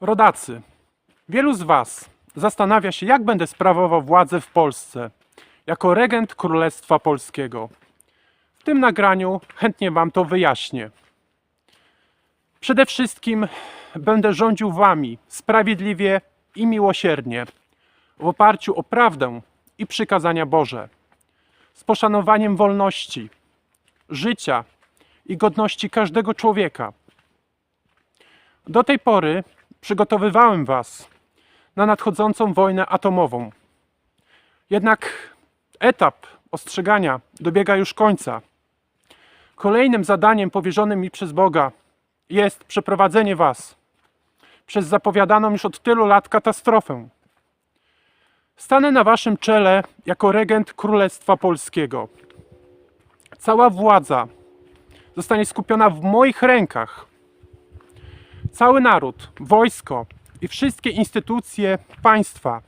Rodacy, wielu z Was zastanawia się, jak będę sprawował władzę w Polsce jako regent Królestwa Polskiego. W tym nagraniu chętnie Wam to wyjaśnię. Przede wszystkim będę rządził Wami sprawiedliwie i miłosiernie, w oparciu o prawdę i przykazania Boże, z poszanowaniem wolności, życia i godności każdego człowieka. Do tej pory przygotowywałem Was na nadchodzącą wojnę atomową. Jednak etap ostrzegania dobiega już końca. Kolejnym zadaniem powierzonym mi przez Boga jest przeprowadzenie Was przez zapowiadaną już od tylu lat katastrofę. Stanę na Waszym czele jako regent Królestwa Polskiego. Cała władza zostanie skupiona w moich rękach. Cały naród, wojsko i wszystkie instytucje państwa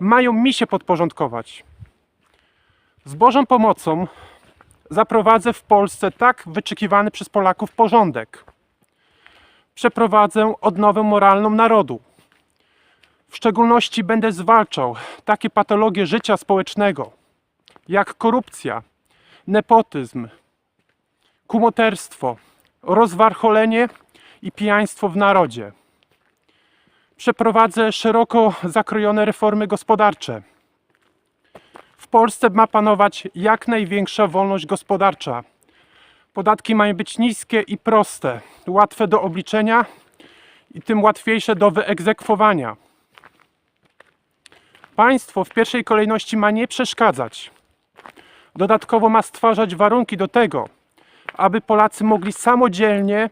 mają mi się podporządkować. Z Bożą pomocą zaprowadzę w Polsce tak wyczekiwany przez Polaków porządek. Przeprowadzę odnowę moralną narodu. W szczególności będę zwalczał takie patologie życia społecznego, jak korupcja, nepotyzm, kumoterstwo, rozwarcholenie i pijaństwo w narodzie. Przeprowadzę szeroko zakrojone reformy gospodarcze. W Polsce ma panować jak największa wolność gospodarcza. Podatki mają być niskie i proste, łatwe do obliczenia i tym łatwiejsze do wyegzekwowania. Państwo w pierwszej kolejności ma nie przeszkadzać. Dodatkowo ma stwarzać warunki do tego, aby Polacy mogli samodzielnie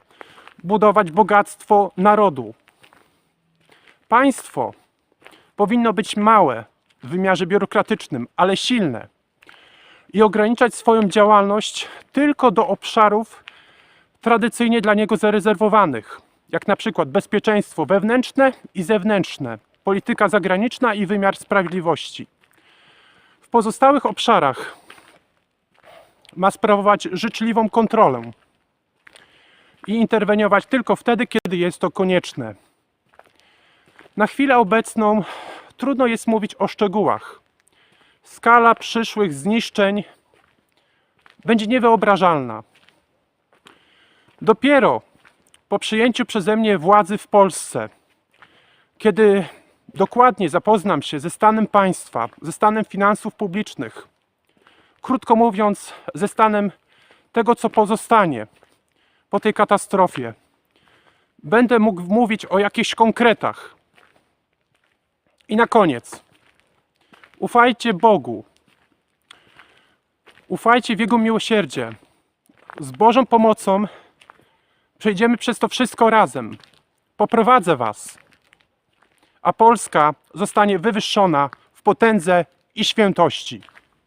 budować bogactwo narodu. Państwo powinno być małe w wymiarze biurokratycznym, ale silne i ograniczać swoją działalność tylko do obszarów tradycyjnie dla niego zarezerwowanych, jak na przykład bezpieczeństwo wewnętrzne i zewnętrzne, polityka zagraniczna i wymiar sprawiedliwości. W pozostałych obszarach ma sprawować życzliwą kontrolę i interweniować tylko wtedy, kiedy jest to konieczne. Na chwilę obecną trudno jest mówić o szczegółach. Skala przyszłych zniszczeń będzie niewyobrażalna. Dopiero po przyjęciu przeze mnie władzy w Polsce, kiedy dokładnie zapoznam się ze stanem państwa, ze stanem finansów publicznych, krótko mówiąc, ze stanem tego, co pozostanie po tej katastrofie, będę mógł mówić o jakichś konkretach. I na koniec, ufajcie Bogu, ufajcie w Jego miłosierdzie. Z Bożą pomocą przejdziemy przez to wszystko razem. Poprowadzę Was, a Polska zostanie wywyższona w potędze i świętości.